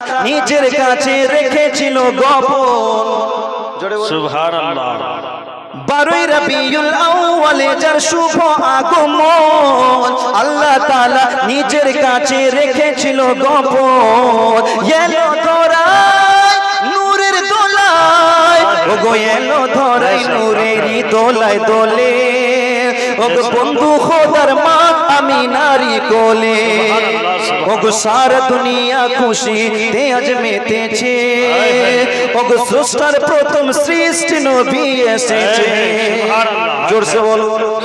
নিজের কাছে রেখেছিল গোপন। সুবহানাল্লাহ। বারোই রবিউল আউয়ালে যার শুভ আগমন আল্লাহ তাআলা নিজের কাছে রেখেছিল গোপন। এলো ধরায় নূরের দোলায় ও গো এলো ধরাই নূরেরই দোলায় দোলে। ও গো বন্ধু খোদার মা আমি নারী কোলে। ও গো সারা দুনিয়া খুশি তে আজ মেতেছে। ও গো সৃষ্টার প্রথম সৃষ্টি নবী এসেছে। জোরসে বল।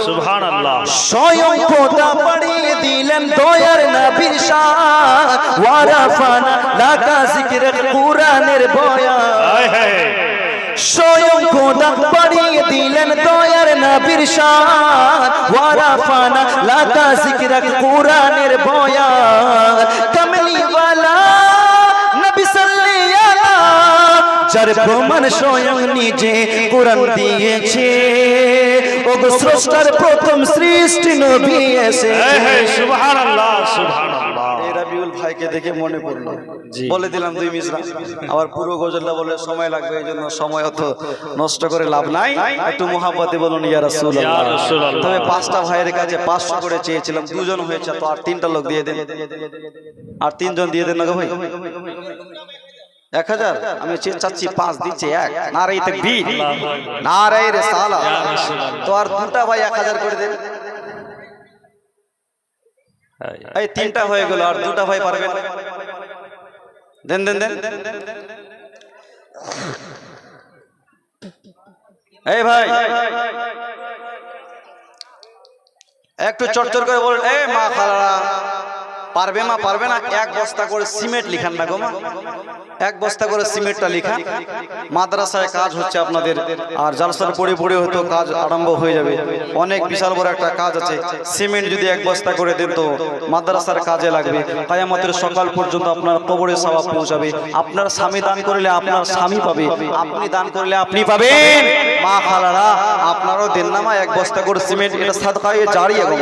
সুবহানাল্লাহ। স্বয়ং খোদা বাড়িয়ে দিলেন দয়ার নবীর শান ওয়ারাফানা লাকা জিকির কুরআনের বয়ান। স্বয়ং খোদা বাড়িয়ে দিলেন দয়ার নবীর শান। ওয়ারাফানা লাকা জিকির কুরআনের বয়ান। কমলি ওয়ালা নবী সাল্লাল্লাহু যার প্রমাণ স্বয়ং নিজে কোরআন দিয়েছে। ওগো স্রষ্টার প্রথম সৃষ্টি নবী এসে সুবহানাল্লাহ রাবিউল ভাইকে দেখে মনে পড়ল। বলে দিলাম দুই মিশরা আবার পুরো গজলটা বলে সময় লাগবে এই জন্য সময় অত নষ্ট করে লাভ নাই। একটু মোহাম্মতে বলুন। তবে পাঁচটা ভাইয়ের কাছে পাঁচশো করে চেয়েছিলাম দুজন হয়েছে তো আর তিনটা লোক দিয়ে দেন। আর তিনজন দিয়ে দেন না ভাই? এক হাজার? আমি চাচ্ছি পাঁচ দিচ্ছে এক। নারাই তাকবীর নারাই রে সালা তো আর দুটা ভাই এক হাজার করে দেন। এই তিনটা হয়ে গেল আর দুটা ভাই পারবেন দেন দেন দেন এই ভাই। একটু চটচট করে বলুন। এ মা খালারা। পারবে মা, পারবে না? এক বস্তা করে সিমেন্ট লিখান না গো মা। এক বস্তা করে সিমেন্টটা লিখান। মাদ্রাসায় কাজ হচ্ছে আপনাদের। আর জালসার পড়ে পড়ে হয়তো কাজ আরম্ভ হয়ে যাবে। অনেক বিশাল বড় একটা কাজ আছে। সিমেন্ট যদি এক বস্তা করে দেন তো মাদ্রাসার কাজে লাগবে। কায়ামতের সকাল পর্যন্ত আপনার কবরে সওয়াব পৌঁছাবে। আপনার স্বামী দান করলে আপনার স্বামী পাবে। আপনি দান করলে আপনি পাবেন। মা খালারা, আপনারও দেন না মা এক বস্তা করে সিমেন্ট, এটা সাদকায়ে জারি মা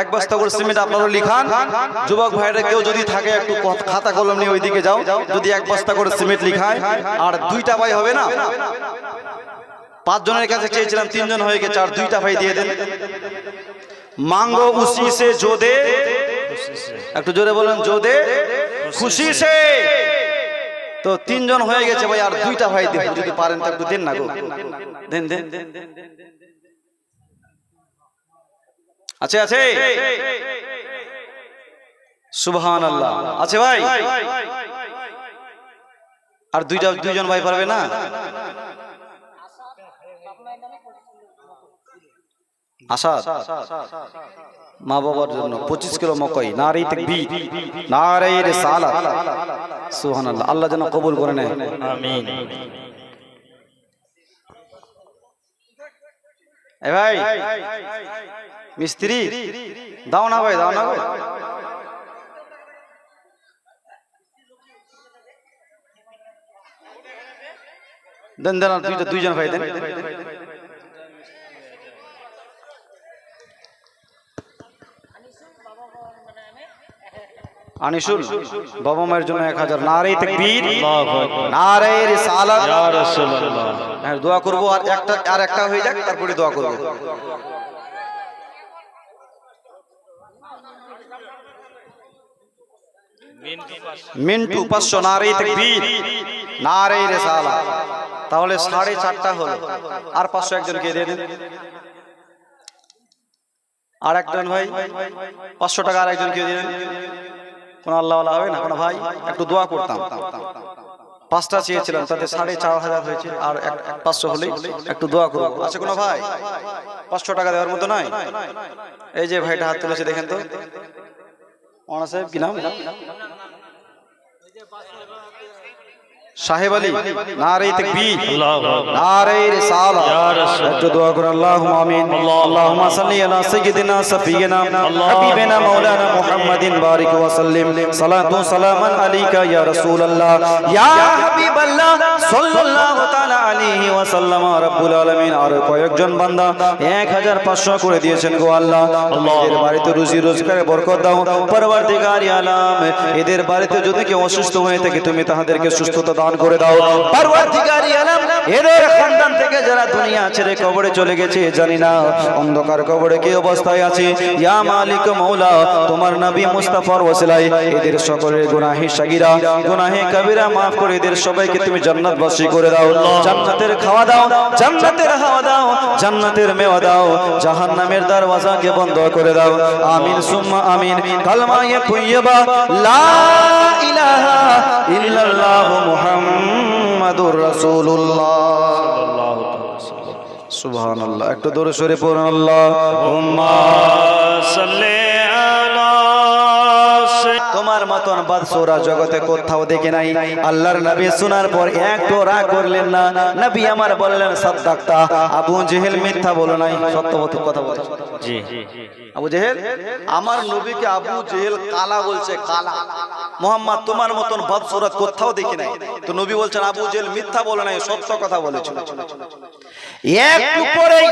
এক বস্তা করে সিমেন্ট আপনারও লিখান। যুবক ভাইরা কেউ যদি থাকে, একটু খাতা কলম নিয়ে ওইদিকে যাও। যদি এক বস্তা করে সিমেন্ট লিখায়, আর দুইটা ভাই হবে না? পাঁচ জনের কাছে চেয়েছিলাম, তিনজন হয়ে গেছে, আর দুইটা ভাই দিয়ে দেন। মাঙ্গো উসি সে, জোদে। একটু জোরে বলেন, জোদে। খুশি সে। তো তিনজন হয়ে গেছে ভাই, আর দুইটা ভাই দেন যদি পারেন তো একটু দেন না গো। দেন দেন। আছে আছে? সুবহান আল্লাহ আছে ভাই? আর দুইটা, দুইজন ভাই পারবে না? আসাদ? মা বাবার জন্য। পঁচিশ কিলো মকই নারী তাকবীর নারী সুবহানাল্লাহ আল্লাহ যেন কবুল করে নেয়। আমিন। এ ভাই মিস্ত্রি দাও না ভাই দাও না ভাই। দেন দেন দুইজন ভাই দেন। আনিসুল বাবা মায়ের জন্য এক হাজার নারে তাকবীর আল্লাহু আকবার। নারে রিসালাত। ইয়া রাসূলুল্লাহ। হ্যাঁ দোয়া করব আর একটা আর একটা হয়ে যাক তারপরে দোয়া করব। মিন্টু পাঁচশো নারী তাকবীর নারী রেসালা তাহলে সাড়ে চারটা হলো। আর পাঁচশো একজনকে দিয়ে দেন। আর একজন ভাই পাঁচশো টাকা আর একজনকে দিয়ে দেন। কোন আল্লাহ হবে না? কোনো ভাই? একটু দোয়া করতাম। পাঁচটা চেয়েছিলাম, তাতে সাড়ে চার হাজার হয়েছে, আর পাঁচশো হলেই একটু দোয়া করব। আছে কোনো ভাই? পাঁচশো টাকা দেওয়ার মতো নয় এই যে ভাইটা হাত তুলেছে, দেখেন তো। সাহেব আলী নারে তাকবীর। নারে দোয়া আল্লাহুম্মা আমিন। আল্লাহুম্মা সাল্লি আলা সাইয়্যিদিনা, সাফিয়িনা, হাবিবিনা, মাওলানা মুহাম্মাদিন বারিক ওয়া সাল্লিম, সালাতু সালামান আলাইকা ইয়া রাসূলুল্লাহ। ইয়া হাবিবাল্লাহ, সাল্লাল্লাহু তাআলা আলাইহি ওয়াসাল্লাম রাব্বুল আলামিন। আর কয়েকজন বান্দা 1500 করে দিয়েছেন গো আল্লাহ। এদের বাড়িতে রুজি, রোজগারে বরকত দাও। পরবর্তীকার আলাম, এদের বাড়িতে যদি কেউ অসুস্থ হয়ে থাকে, তুমি তাদেরকে সুস্থতা দান করে দাও। পরবর্তীকার আলাম, এদের খানদান থেকে যারা দুনিয়া ছেড়ে কবরে চলে গেছে, জানি না, অন্ধকার কবরে কি অবস্থায় আছে। ইয়া মালিক মৌলা, তোমার নবী মুস্তাফার ওসিলায় এদের সকলের গুনাহে সাগিরা, গুনাহে কবিরা মাফ করে এদের সবাইকে তুমি জান্নাতবাসী করে দাও। জান্নাতের খাওয়া দাও, জান্নাতের হাওয়া দাও, জান্নাতের মেওয়া দাও, জাহান্নামের দরওয়াজাকে বন্ধ করে দাও। আমিন, সুম্মা আমিন। কালমা ইয়া তাইয়্যিবা, লা ইলাহা ইল্লাল্লাহ মুহাম্মাদুর রাসূলুল্লাহ। সুবহানাল্লাহ, একটু দূরে সরে পড়ুন আল্লাহ সাল্লি আলা তোমার মতন বাদশোরা জগতে কোথাও দেখে নাই। আল্লাহর নবী শোনার পর একটু রাগ করলেন না। নবী আমার বললেন সাদ্দাক্তা আবু জেহেল মিথ্যা বলো নাই। সত্যবত কথা বলে। জি। আবু জেহেল আমার নবীকে আবু জেহেল কালা বলছে কালা। মোহাম্মদ তোমার মতন বাদশোরা কোথাও দেখে নাই। তো নবী বলছেন আবু জেহেল মিথ্যা বলে নাই সত্য কথা বলেছিল। একটু পরেই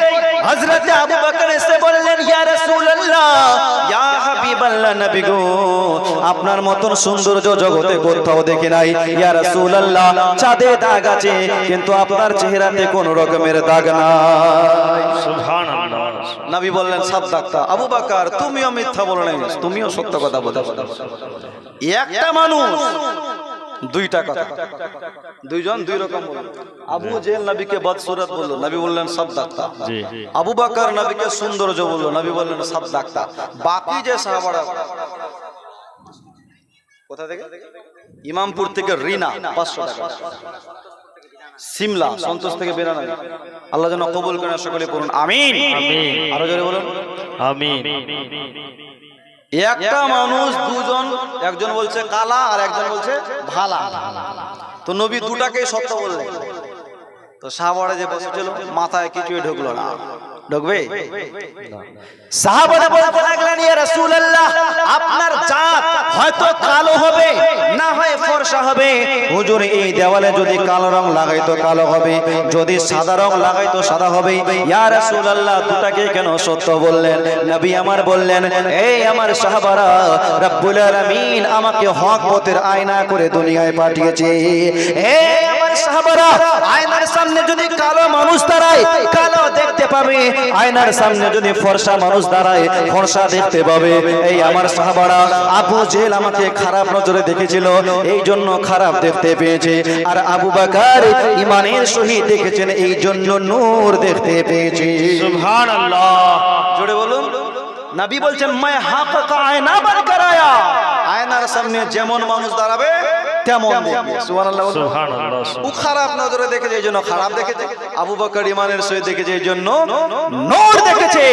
হযরতে আবু বকর এসে বললেন ইয়া রাসূলুল্লাহ ইয়া হাবিবাল্লাহ নবী গো আপনার মতন সৌন্দর্য জগতে কোথাও দেখি নাই। ইয়া রাসূলুল্লাহ চাঁদে দাগ আছে কিন্তু আপনার চেহারাতে কোন রকমের দাগ নাই। সুবহানাল্লাহ। নবী বললেন সাদ্দাক্তা আবু বকর তুমিও মিথ্যা বলো নাই তুমিও সত্য কথা বলে। একটা মানুষ দুইটা কথা। দুইজন দুই রকম বলল। আবু জেহেল নবীকে বদসুরত বলল নবী বললেন সব জি। আবু বকর নবীকে সৌন্দর্য বলল নবী বললেন সাদ্দাক্তা। বাকি যে সাহাবারা কোথা থেকে? ইমামপুর থেকে রিনা পাঁচশো টাকা। সিমলা সন্তোষ থেকে বেরানো আল্লাহ যেন কবুল করেন সকলে আমিন। আমিন। আরও জোরে বলুন। আমিন। একটা মানুষ দুজন, একজন বলছে কালা আর একজন বলছে ভালা। তো নবী দুটাকে সত্য বললেন। তো সাহাবারা যে বসেছিল, মাথায় কিছুই ঢুকলো না। ঢুকবে? সাহাবারা বলতে লাগলেন ইয়া রাসূলুল্লাহ আপনার জাত হয়তো কালো হবে না হয় ফর্সা হবে। হুজুর এই দেওয়ালে যদি কালো রং লাগাই তো কালো হবে যদি সাদা রং লাগাই তো সাদা হবে। ইয়া রাসূলুল্লাহ দুটাকে কেন সত্য বললেন? নবী আমার বললেন এই আমার সাহাবারা রব্বুল আলামিন আমাকে হক পথের আয়না করে দুনিয়ায় পাঠিয়েছে। এই আমার সাহাবারা আয়নার সামনে যদি কালো মানুষ দাঁড়ায় কালো দেখতে পাবে। আয়নার সামনে যদি ফর্সা মানুষ দাঁড়ায় ফর্সা দেখতে পাবে এই আমার সাহাবারা আবু জেল আমাকে খারাপ নজরে দেখেছিল এই জন্য খারাপ দেখতে পেয়েছে। আর আবু বাকার ইমানের সহিত দেখেছেন এই জন্য নূর দেখতে পেয়েছে। সুবহানাল্লাহ। বলুন। নবী বলছেন মায় হাকা আয়না বাদ করায়া। আয়নার সামনে যেমন মানুষ দাঁড়াবে তেমন দেখবে সুবহানাল্লাহ বলুন। সুবহানাল্লাহ ও খারাপ নজরে দেখেছে এই জন্য খারাপ দেখেছে। আবু বকর ইমানের সহিত দেখেছে এই জন্য নূর দেখেছে।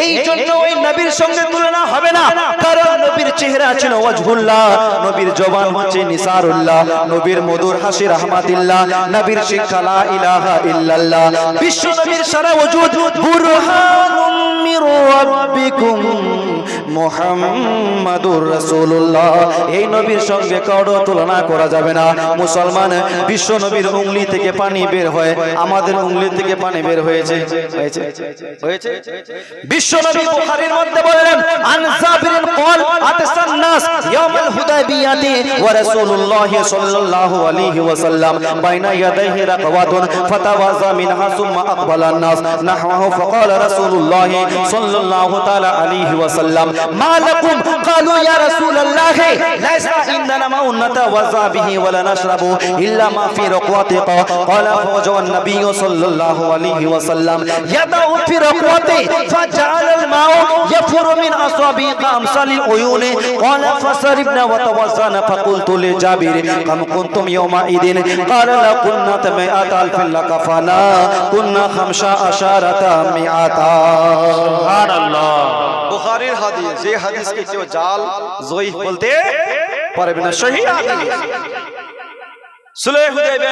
এই জন্য ওই নবীর সঙ্গে তুলনা হবে না কারণ নবীর চেহারা ছিল ওয়াজহুল্লাহ নবীর জবান হচ্ছে নিসারুল্লাহ নবীর মধুর হাসি রাহমাতিল্লাহ নবীর শিক্ষা লা ইলাহা ইল্লাল্লাহ। বিশ্ব নবীর সারা ওজুদ বুরহানুম মির রাব্বিকুম মুহাম্মাদুর রাসূলুল্লাহ। এই নবীর সঙ্গে কারও তুলনা করা যাবে না মুসলমান বিশ্ব নবীর উংলি থেকে পানি বের হয় আমাদের উংলি থেকে পানি বের হয়েছে হয়েছে হয়েছে বিশ্ব নবী বুখারীর মধ্যে বললেন আন সাবিরিন قال اتسى الناس يوم الحديبيه ورسول الله صلى الله عليه وسلم بين يديه رقوات فتوازى منها ثم اقبل الناس نحوه فقال رسول الله صلى الله تعالى عليه وسلم ما لكم قالوا يا رسول الله ليس عندنا ما نتوضا به ولا نشرب الا ما في رقوتك قال فوجه النبي صلى الله عليه وسلم يدعو في رقوته فجعل الماء يفر من اصابع كامثال العيون قال فسربنا وتوزعنا فقلت لجابر كم كنتم يومئذ قال لا كنا مئة الف لكفانا كنا خمسة عشرة مئة সুবহানাল্লাহ বুখারীর হাদিস যে হাদিসকে কেউ জাল জয়ীফ বলতে পারবে না সহি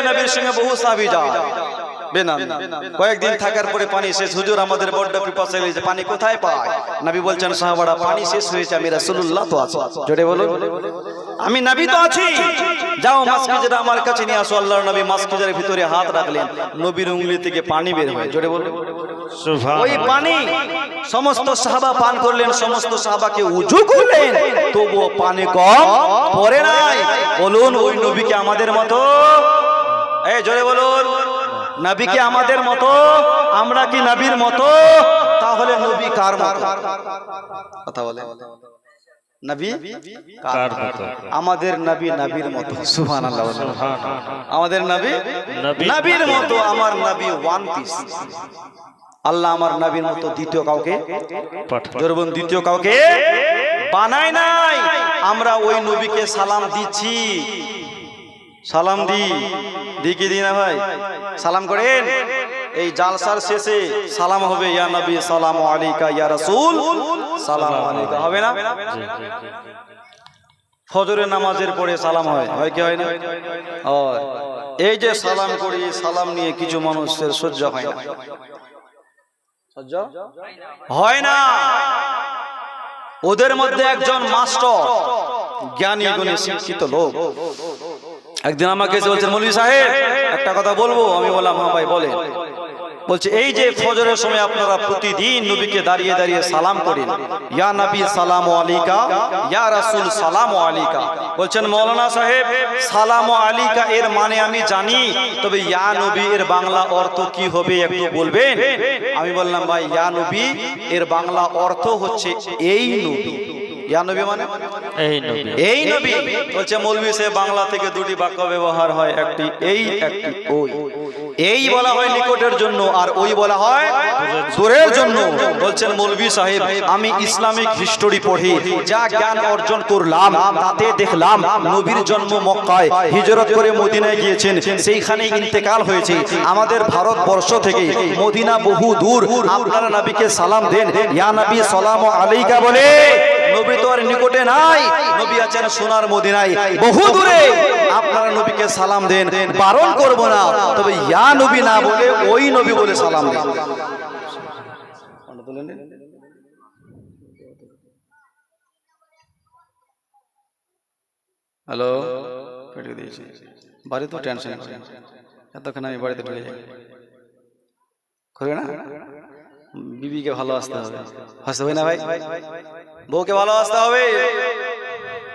নবীর সঙ্গে বহু কয়েকদিন থাকার পরে পানি শেষ। হুজুর আমাদের বড্ড পিপাসা লেগেছে পানি কোথায় পায়? নবী বলছেন, সাহাবারা, পানি শেষ হয়েছে আমি রাসূলুল্লাহ তো আছো। জোরে বলুন। আমি নবী তো আছি যাও মাস্কে যেটা আমার কাছে নিয়ে আসো আল্লাহর নবী মাস্কিজারের ভিতরে হাত রাখলেন নবীর উঙ্গলি থেকে পানি বের হয় জোরে বলুন সুবহান ওই পানি সমস্ত সাহাবা পান করলেন সমস্ত সাহাবাকে উজু করলেন তবুও পানি কম পড়ে নাই বলুন ওই নবীকে আমাদের মতো এই জোরে বলুন নবীকে আমাদের মতো আমরা কি নবীর মতো তাহলে নবী কার মতো কথা বলে নবী? কার মতো? আমাদের নবী নবীর মতো। বলুন। সুবহান আমাদের নবী? নবী। নবীর মতো আমার নবী ওয়ান পিস আল্লাহ আমার নবীর মতো দ্বিতীয় কাউকে? পাঠান। দ্বিতীয় কাউকে? বানায় নাই। আমরা ওই নবীকে সালাম দিচ্ছি। সালাম দি। দি কি দি না ভাই? সালাম করেন। এই জালসার শেষে সালাম হবে, ইয়া নবী, সালাম আলাইকা, ইয়া রাসূল। সালাম আলাইকা, হবে না? ফজরের নামাজের পরে সালাম হয় হয় কি হয় না? হয়। এই যে সালাম করি, সালাম নিয়ে কিছু মানুষের সহ্য হয় না। সহ্য হয় না। ওদের মধ্যে একজন মাস্টার, জ্ঞানী গুণী শিক্ষিত লোক। একদিন আমাকে বলছেন মৌলী সাহেব, একটা কথা বলব? আমি বললাম হ্যাঁ ভাই, বলেন। বলছে এই যে ফজরের সময় আপনারা প্রতিদিন নবীকে দাঁড়িয়ে দাঁড়িয়ে সালাম করেন ইয়া নবী সালাম আলিকা ইয়া রাসূল সালাম আলিকা বলছেন মৌলানা সাহেব সালাম আলিকা এর মানে আমি জানি তবে ইয়া নবী এর বাংলা অর্থ কি হবে একটু বলবেন? আমি বললাম ভাই ইয়া নবী এর বাংলা অর্থ হচ্ছে এই নবী। ইয়া নবী মানে? এই নবী। এই নবী। বলছে মৌলভী সে বাংলা থেকে দুটি বাক্য ব্যবহার হয় একটি এই একটি ওই। এই বলা হয় নিকটের জন্য আর ওই বলা হয় দূরের জন্য। বলছেন মৌলভী সাহেব, আমি ইসলামিক হিস্টোরি পড়ি, যা জ্ঞান অর্জন করলাম, তাতে দেখলাম নবীর জন্ম মক্কায় হিজরত করে মদিনায় গিয়েছেন সেইখানে ইন্তেকাল হয়েছে। আমাদের ভারতবর্ষ থেকে মদিনা বহু দূর, আপনারা নবীকে সালাম দেন, ইয়া নবী, সালাম আলাইকা বলে। নবী তো আর নিকটে নাই। নবী আছেন সোনার মদিনায়। বহু দূরে। আপনারা নবীকে সালাম দেন। বারণ করব না। তবে ইয়া নবী না বলে ওই নবী বলে সালাম দেন। হ্যালো। কেটে দিয়েছি। বাড়ি তো টেনশন এতক্ষণ আমি বাড়িতে ঢুকে যাই। করবে না? বিবিকে ভালোবাসতে হবে। হাসতে হবে না ভাই? বউকে ভালোবাসতে হবে।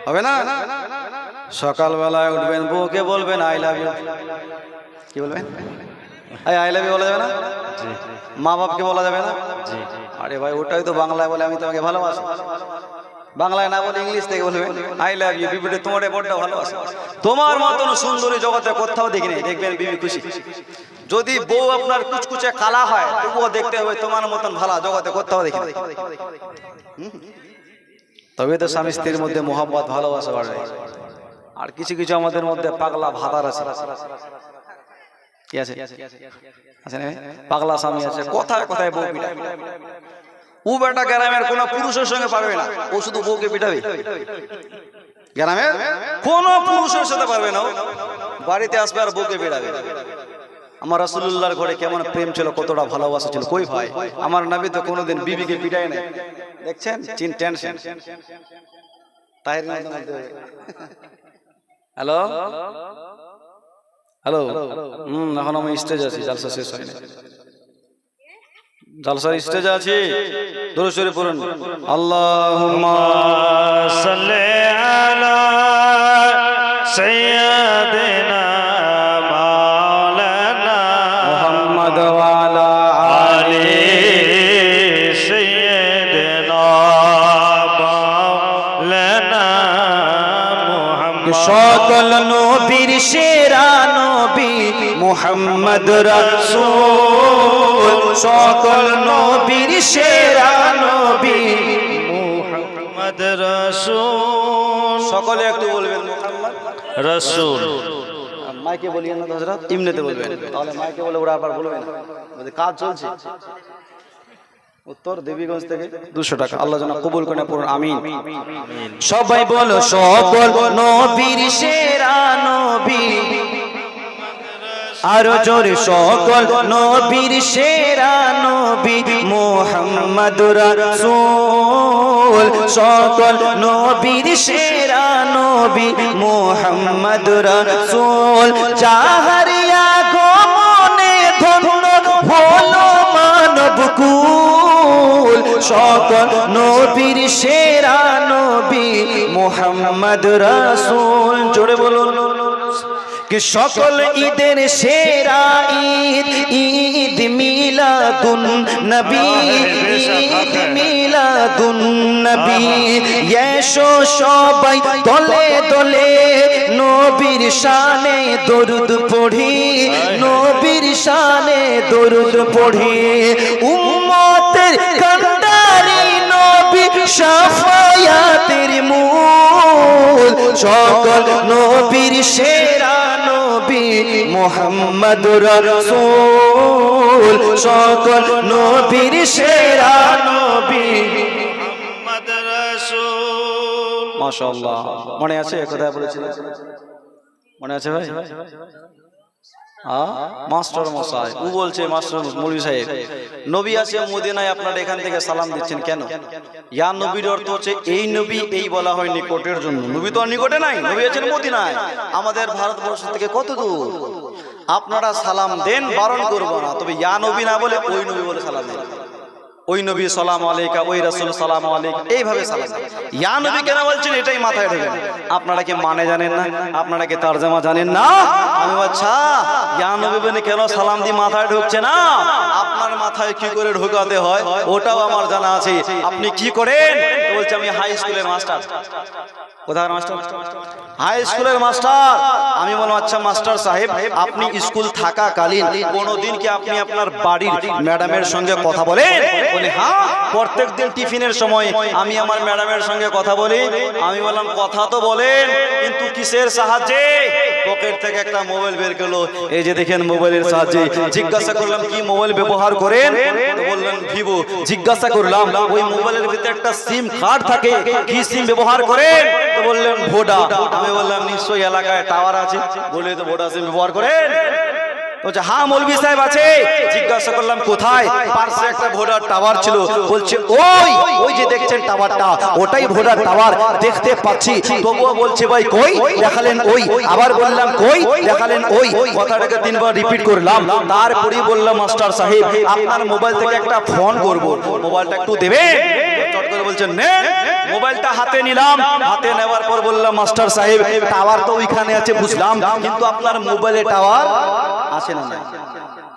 হবে না? সকালবেলায় উঠবেন বউকে বলবেন আই লাভ ইউ কি বলবেন? আই লাভ ইউ বলা যাবে না? জি। মা বাপকে বলা যাবে না? জি। আরে ভাই ওটাই তো বাংলায় বলে আমি তোমাকে ভালোবাসি। বাংলায় না বলে ইংলিশ থেকে বলবেন আই লাভ ইউ বিবিটা তোমার বড্ড ভালোবাসে। তোমার মতন সুন্দরী জগতে কোথাও দেখি নাই। দেখবেন বিবি খুশি। যদি বউ আপনার কুচকুচে কালা হয় তবুও দেখতে হবে তোমার মতন ভালো জগতে কোথাও দেখি নাই। হুম? তবে তো স্বামী স্ত্রীর মধ্যে মোহাম্মত ভালোবাসা বাড়ে। আর কিছু কিছু আমাদের মধ্যে পাগলা ভাতার আছে। কি আছে? আছে পাগলা স্বামী আছে। কোথায় কোথায় বউ পিটায়। ও বেটা গ্রামের কোন পুরুষের সঙ্গে পারবে না। ও শুধু বউকে পিটাবে। গ্রামের কোন পুরুষের সাথে পারবে না বাড়িতে আসবে আর বউকে পিটাবে। আমার রাসূলুল্লাহর ঘরে কেমন প্রেম ছিল, কতটা ভালোবাসা ছিল, কই ভাই? আমার নবী তো কোনোদিন বিবিকে পিটায় নাই। দেখছেন? চিন, টেনশন। তাই হ্যালো? হ্যালো? হুম, এখন আমি স্টেজ আছি, জালসা শেষ হয়নি। জালসার স্টেজ আছি। দরুদ পড়ুন। আল্লাহুম্মা সাল্লি আলা মুহাম্মদ রাসূল সকল নবীর সেরা নবী মুহাম্মদ রাসূল। সকলে একটু বলবেন মুহাম্মদ রাসূল। মাইকে বলিয়েন না হযরত ইমনেতে বলবেন। তাহলে মাইকে বলে ওরা আবার বলবে না। বলছে, কাজ চলছে। উত্তর দেবীগঞ্জ থেকে দুশো টাকা। আল্লাহ যেন কবুল করে পড়ুন আমিন। সবাই বলো সকল নবীর সেরা নবী। আরও জোরে সকল নবীর সেরা নবী মোহাম্মদ রাসূল। সকল নবীর সেরা নবী মোহাম্মদ রাসূল। যাহারিয়া গমনে ধন্য হলো মানব কুল। সকল নবীর সেরা নবী মোহাম্মদ রাসূল। জোরে বলুন। कि সকল ঈদের সেরা ঈদ ঈদ মিলাদুন নবী ঈদ মিলাদুন নবী এসো সবাই দলে দলে নবীর শানে দরুদ পড়ি নবীর শানে দরুদ পড়ি উম্মতের কান্ডারি নবী শাফায়াতের মূল সকল নবীর সেরা নবী মোহাম্মদ রাসূল, সকল নবীর সেরা নবী। মোহাম্মদ রসুল মাশাআল্লাহ। মনে আছে কথা বলেছিলেন মনে আছে ভাই? মাস্টার মশাই, ও বলছে মাস্টার মৌলী সাহেব, নবী আছে মদিনায়, আপনারা এখান থেকে সালাম দিচ্ছেন কেন? ইয়া নবীর অর্থ হচ্ছে, এই নবী এই বলা হয় নিকটের জন্য। নবী তো নিকটে নাই, নবী আছেন মদিনায়। আমাদের ভারতবর্ষ থেকে কত দূর? আপনারা সালাম দেন, বারণ করব না। তবে ইয়া নবী না বলে ওই নবী বলে সালাম দেন। ওই নবী সালাম আলিকা ওই রাসুল সালাম আলিক এইভাবে সালাম ইয়া নবী কেন বলছেন, এটাই মাথায় রেখে আপনারা কি মানে জানেন না? আপনারা কি তারজামা জানেন না? আমি আচ্ছা ইয়া নবী বেনে কেন সালাম দিয়ে মাথায় ঢুকছে না? আপনার মাথায় কি করে ঢোকাতে হয়? ওটাও আমার জানা আছে। আপনি কি করেন? বলছে, আমি হাই স্কুলের মাস্টার কোথায় মাস্টার? হাই স্কুলের মাস্টার। আমি বললাম আচ্ছা মাস্টার সাহেব, আপনি স্কুল থাকাকালীন কোনোদিন কি আপনি আপনার বাড়ির ম্যাডামের সঙ্গে কথা বলেন? বলে হ্যাঁ প্রত্যেক টিফিনের সময় আমি আমার ম্যাডামের সঙ্গে কথা বলি। আমি বললাম, কথা তো বলেন, কিন্তু কিসের সাহায্যে? পকেট থেকে একটা মোবাইল বের করল। এই যে দেখেন মোবাইলের সাহায্যে। জিজ্ঞাসা করলাম, কি মোবাইল ব্যবহার করেন? বললেন, ভিভো। জিজ্ঞাসা করলাম, ওই মোবাইলের ভিতরে একটা সিম কার্ড থাকে, কি সিম ব্যবহার করেন? তো বললেন, ভোডা। আমি বললাম, নিশ্চয়ই এলাকায় টাওয়ার আছে। বলে তো ভোডা সিম ব্যবহার করেন? বলছে হ্যাঁ সাহেব আছে। জিজ্ঞাসা করলাম, কোথায়? একটা টাওয়ার ছিল। বলছে, ওই ওই যে টাওয়ারটা, ওটাই টাওয়ার, দেখতে পাচ্ছি। বলছে, ভাই দেখালেন, ওই। আবার বললাম দেখালেন, ওই। কথাটাকে তিনবার রিপিট করলাম। তারপরেই বললাম, মাস্টার সাহেব, আপনার মোবাইল থেকে একটা ফোন করব। মোবাইলটা একটু দেবে বলছেন, নেন, মোবাইলটা হাতে নিলাম। হাতে নেওয়ার পর বললাম, মাস্টার সাহেব, টাওয়ার তো ওইখানে আছে, বুঝলাম। কিন্তু আপনার মোবাইলে টাওয়ার আছে না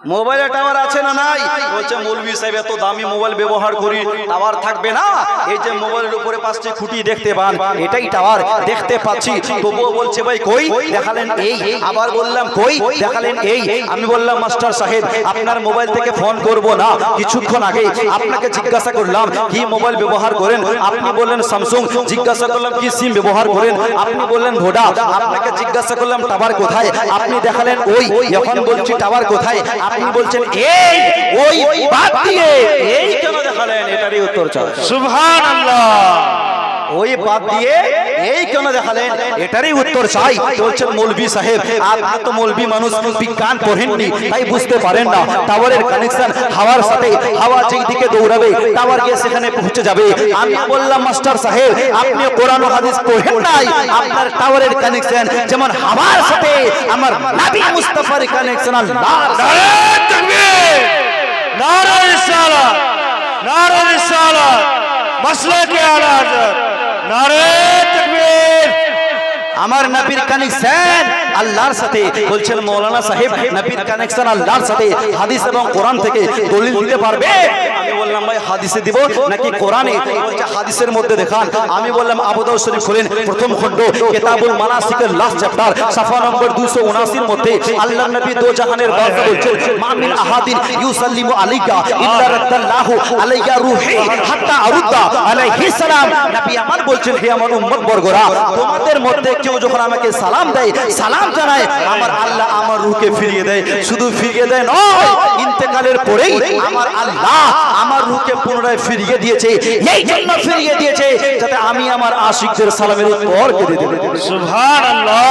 মোবাইলে টাওয়ার আছে না নাই? বলছে, মৌলভী সাহেব, এত দামি মোবাইল ব্যবহার করি, টাওয়ার থাকবে না? এই যে মোবাইলের উপরে পাঁচটি খুঁটি দেখতে পান, এটাই টাওয়ার, দেখতে পাচ্ছি। তবুও বলছে, ভাই, কই? দেখালেন এই, আবার বললাম, কই? দেখালেন এই, আমি বললাম, মাস্টার সাহেব, আপনার মোবাইল থেকে ফোন করব না। কিছুক্ষণ আগে আপনাকে জিজ্ঞাসা করলাম, কি মোবাইল ব্যবহার করেন? আপনি বললেন, স্যামসুং। জিজ্ঞাসা করলাম, কি সিম ব্যবহার করেন? আপনি বললেন, ভোডা। আপনাকে জিজ্ঞাসা করলাম, টাওয়ার কোথায়? আপনি দেখালেন, ওই। এখন বলছি, টাওয়ার কোথায়? আপনি বলছেন এই ওই বাদ দিয়ে এই কেন দেখালেন? এটারই উত্তর চাও সুবহান ওই বাদ দিয়ে এই কেন দেখালেন? এটারই উত্তর চাই, বলছেন মৌলভী সাহেব। আপনি তো মৌলভী মানুষ, বিজ্ঞান পড়েননি, তাই বুঝতে পারেন না। টাওয়ারের কানেকশন হাওয়ার সাথে, হাওয়া যেই দিকে দৌড়াবে, টাওয়ার গিয়ে সেখানে পৌঁছে যাবে। আমি বললাম, মাস্টার সাহেব আপনি কোরআন হাদিস পড়েন নাই? আপনার টাওয়ারের কানেকশন যেমন হাওয়ার সাথে, আমার নবী মুস্তাফার কানেকশন আল্লাহর সাথে। নারে তাকবীর! নারে রিসালাত নারে রিসালাত আলা হযরত নারে তাকবীর! আমার নবীর কানেকশন আল্লাহর সাথে বলছেন মৌলানা সাহেব, নবীর কানেকশন আল্লাহর সাথে হাদিস এবং কোরআন থেকে দলিল দিতে পারবে? আমি বললাম, ভাই, হাদিসে দিব নাকি কোরআনে? বলছে, হাদিসের মধ্যে দেখান। আমি বললাম, আবু দাউদ শরীফ খুলেন, প্রথম খণ্ড, কিতাবুল মানাসিকের লাস্ট চ্যাপ্টার সাফা নম্বর 279 এর মধ্যে আল্লাহর নবী দো জাহানের বাদশা বলছেন, মা মিন আহাদিন ইউসাল্লিমু আলাইকা ইল্লা রাদ্দাল্লাহু আলাইকা রূহি হাত্তা আরুদ্দা আলাইহিস সালাম। নবী আমার বলছেন, হে আমার উম্মত বর্গরা, তোমাদের মধ্যে কেউ যখন আমাকে সালাম দেয়, সালাম জানায়, আমার আল্লাহ আমার রুকে ফিরিয়ে দেয়। শুধু ফিরিয়ে দেয় নয়, ইন্তেকালের পরেই আমার আল্লাহ আমার রুকে পুনরায় ফিরিয়ে দিয়েছে। এই জন্য ফিরিয়ে দিয়েছে, যাতে আমি আমার আশিকদের সালামের উত্তর কেটে দেবো সুবহান আল্লাহ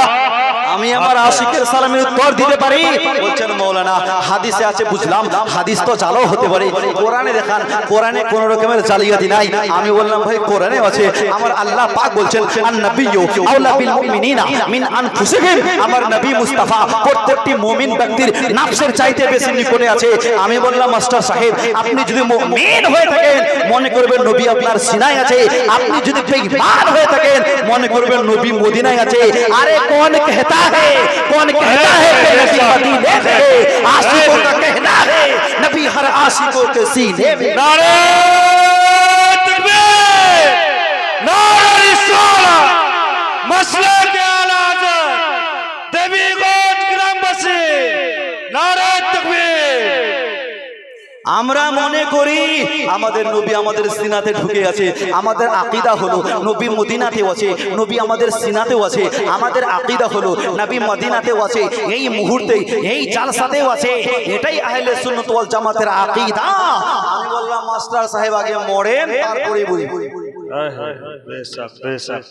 আমি আমার আশিকের সালামের উত্তর দিতে পারি? বলছেন মৌলানা, হাদিসে আছে, বুঝলাম। হাদিস তো জালো হতে পারে। কোরআনে দেখান, কোরআনে কোন রকমের জালিয়াতি নাই। আমি বললাম, ভাই, কোরআনে আছে। আমার আল্লাহ পাক বলছেন আন নবিয়্যু আউলা বিল মুমিনিনা মিন আনফুসিহিম। আমার নবী মুস্তাফা প্রত্যেকটি মুমিন ব্যক্তির নাফসের চাইতে বেশি নিকটে আছে। আমি বললাম, মাস্টার সাহেব, আপনি যদি মুমিন হয়ে থাকেন, মনে করবেন নবী আপনার সিনাই আছে। আপনি যদি বেঈমান হয়ে থাকেন, মনে করবেন নবী মদিনায় আছে। আরে কোন कहना है? कौन कहता है कि नबी मदीने में आशिकों का कहना है नबी हर आशिकों के सीने में नारे नारे मसला আমরা মনে করি আমাদের নবী আমাদের সিনাতে ঢুকে আছে আমাদের আকিদা হলো নবী মদিনাতেও আছে নবী আমাদের সিনাতেও আছে আমাদের আকিদা হলো নবী মদিনাতেও আছে এই মুহূর্তে এই জালসাতেও আছে এটাই আহলে সুন্নাত ওয়াল জামাতের আকিদা। আমি বললাম মাস্টার সাহেব আগে মরেন তারপরে বুঝব বেশক বেশক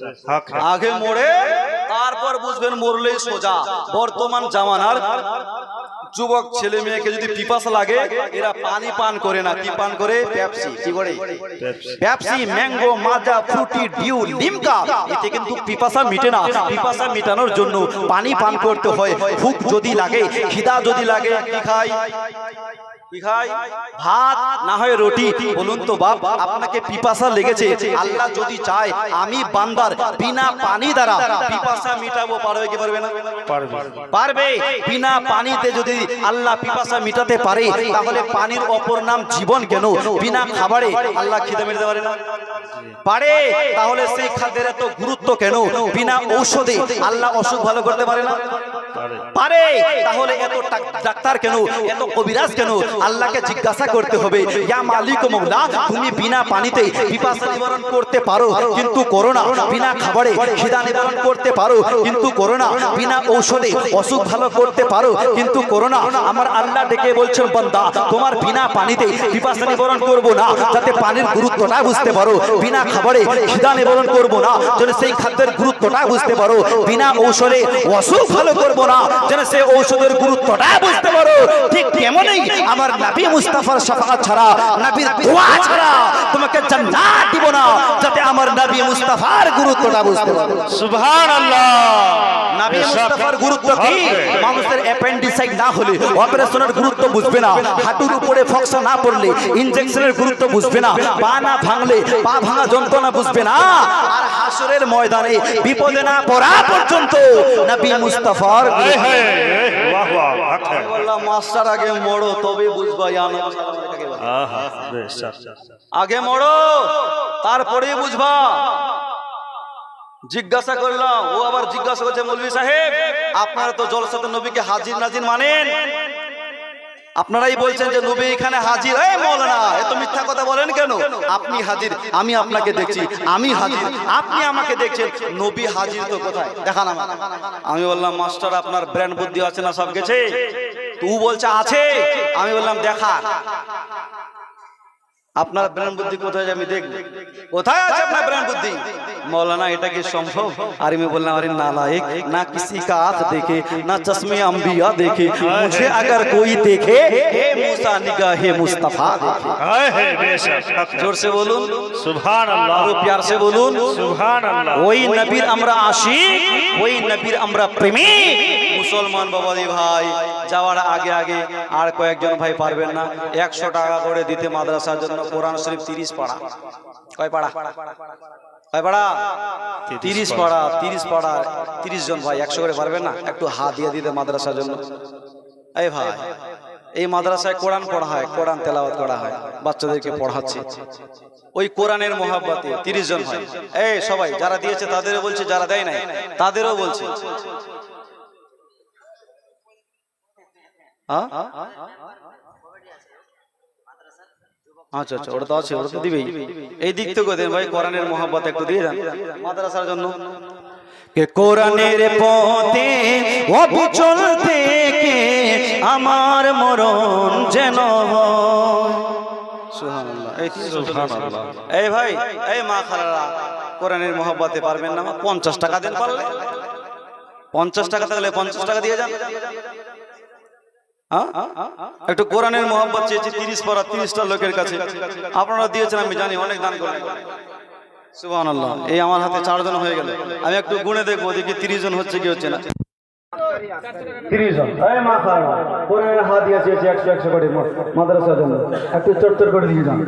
আগে মরে তারপর বুঝবেন মরলেই সোজা। বর্তমান জামানার যুবক ছেলে মেয়েকে যদি পিপাস লাগে এরা পানি পান করে না। কি পান করে? পেপসি। কি করে? পেপসি। ম্যাঙ্গো মাজা ফ্রুটি ডিউ লিমকা এতে কিন্তু পিপাসা মিটে না। পিপাসা মিটানোর জন্য পানি পান করতে হয়। ভুক যদি লাগে খিদা যদি লাগে কি খাই? কি ভাত, না হয় রুটি। বলুন তো বাপ, আপনাকে পিপাসা লেগেছে? আল্লাহ যদি চায়, আমি বান্দার বিনা পানি দ্বারা পিপাসা মিটাবো, পারবে কি পারবে না? পারবে। বিনা পানিতে যদি আল্লাহ পিপাসা মিটাতে পারে, তাহলে পানির অপর নাম জীবন কেন? বিনা খাবারে আল্লাহ খিদে মেটাতে পারে না? পারে। তাহলে সেই খাদ্যের এত গুরুত্ব কেন? বিনা ঔষধে আল্লাহ অসুখ ভালো করতে পারে না? পারে। তাহলে এত ডাক্তার কেন? এত কবিরাজ কেন? আল্লাহকে জিজ্ঞাসা করতে হবে। ইয়া মালিক ও মৌলা তুমি বিনা পানিতে পিপাসা নিবারণ করতে পারো কিন্তু করো না। বিনা খাবারে খিদা নিবারণ করতে পারো কিন্তু করো না। বিনা ঔষধে অসুখ ভালো করতে পারো কিন্তু করো না। আমার আল্লাহ ডেকে বলছেন বান্দা তোমার বিনা পানিতে পিপাসা নিবারণ করব না যাতে পানির গুরুত্বটা বুঝতে পারো। বিনা খাবারে খিদা নিবারণ করব না যেন সেই খাদ্যের গুরুত্বটা বুঝতে পারো। বিনা ঔষধে অসুখ ভালো করব না যেন সেই ঔষধের গুরুত্বটা বুঝতে পারো। ঠিক তেমনই আমার নবী মুস্তাফার ছাড়া নবীর দোয়া ছাড়া তোমাকে জান্নাত দিব না যাতে আমার নবী মুস্তাফার গুরুত্বটা বুঝতে পারো। সুবহানাল্লাহ। নাবি মুস্তাফার গুরুত্ব কি? মানুষের অ্যাপেন্ডিসাইট না হলে অপারেশনের গুরুত্ব বুঝবে না। হাঁটুর উপরে ফক্সা না পড়লে ইনজেকশনের গুরুত্ব বুঝবে না। পা না ভাঙলে পা ভাঙা যন্ত্রণা বুঝবে না। আর হাসরের ময়দানে বিপদে না পড়া পর্যন্ত নবী মুস্তাফার বাহ বাহ বললাম মাস্টার আগে মরো তবে বুঝবা জানো আহা বেশক আগে মরো তারপরে বুঝবা। জিজ্ঞাসা করলাম ও আবার জিজ্ঞাসা করছে মৌলভী সাহেব আপনারা তো জলসাতে নবীকে হাজির নাজির মানেন। আপনারাই বলছেন যে নবী এখানে হাজির। এই মৌলানা এত মিথ্যা কথা বলেন কেন? আপনি হাজির। আমি আপনাকে দেখছি। আমি হাজির। আপনি আমাকে দেখছেন। নবী হাজির তো কোথায়? দেখান আমার আমি বললাম মাস্টার আপনার ব্র্যান্ড বুদ্ধি আছে না সব গেছে তু বলছে আছে। আমি বললাম দেখা আপনার ব্রেন বুদ্ধি কোথায় আছে আমি দেখব কোথায় আছে আপনার ব্রেন বুদ্ধি মৌলানা এটা কি সম্ভব আর আমি বললাম अरे नालायक ना किसी का आंख देखे ना चश्मे अंबिया देखे मुझे अगर कोई देखे हे मूसा निगाहे मुस्तफा देखे হায় হায় বেশক হক जोर से बोलूं সুবহানাল্লাহ আরো প্যার से बोलूं সুবহানাল্লাহ ওই নবীর আমরা আশিক ওই নবীর আমরা প্রেমিক মুসলমান বাবাদি ভাই যাওয়ার আগে আগে আর কয়েকজন ভাই পারবেন না একশো টাকা করে দিতে মাদ্রাসার জন্য কোরআন শরীফ তিরিশ পাড়া। কয় পাড়া? কয় পাড়া? তিরিশ পাড়া। তিরিশ পাড়া তিরিশ জন ভাই একশো করে পারবেন না? একটু হাত দিয়ে দিতে মাদ্রাসার জন্য। এই ভাই এই মাদ্রাসায় কোরআন পড়া হয় কোরআন তেলাওয়াত করা হয় বাচ্চাদেরকে পড়াচ্ছে। ওই কোরআনের মহাব্বতে তিরিশ জন ভাই। এই সবাই যারা দিয়েছে তাদেরও বলছে যারা দেয় নাই তাদেরও বলছে। হ্যাঁ? আচ্ছা আচ্ছা ওটা তো আছে ওটা তো দিবেই। এই দিক থেকে দেন ভাই কোরআনের মহাব্বত একটু দিয়ে মাদ্রাসার জন্য। কে কোরআনের পথে অবিচল থেকে আমার মরণ যেন এই ভাই এই মা খালারা কোরআনের মহব্বতে পারবেন না পঞ্চাশ টাকা দেন পারলে। পঞ্চাশ টাকা থাকলে পঞ্চাশ টাকা দিয়ে যান? একটু কোরআনের মোহাম্মত চেয়েছি তিরিশ পারা তিরিশটা লোকের কাছে আপনারা দিয়েছেন, আমি জানি, অনেক দান করেন। সুবাহ এই আমার হাতে চারজন হয়ে গেল। আমি একটু গুণে দেখব, দেখি তিরিশ জন হচ্ছে কি হচ্ছে না। তিরিশ জন। হাত দিয়ে মাদ্রাসার জন্য। একটু চটচট করে দিয়ে যান।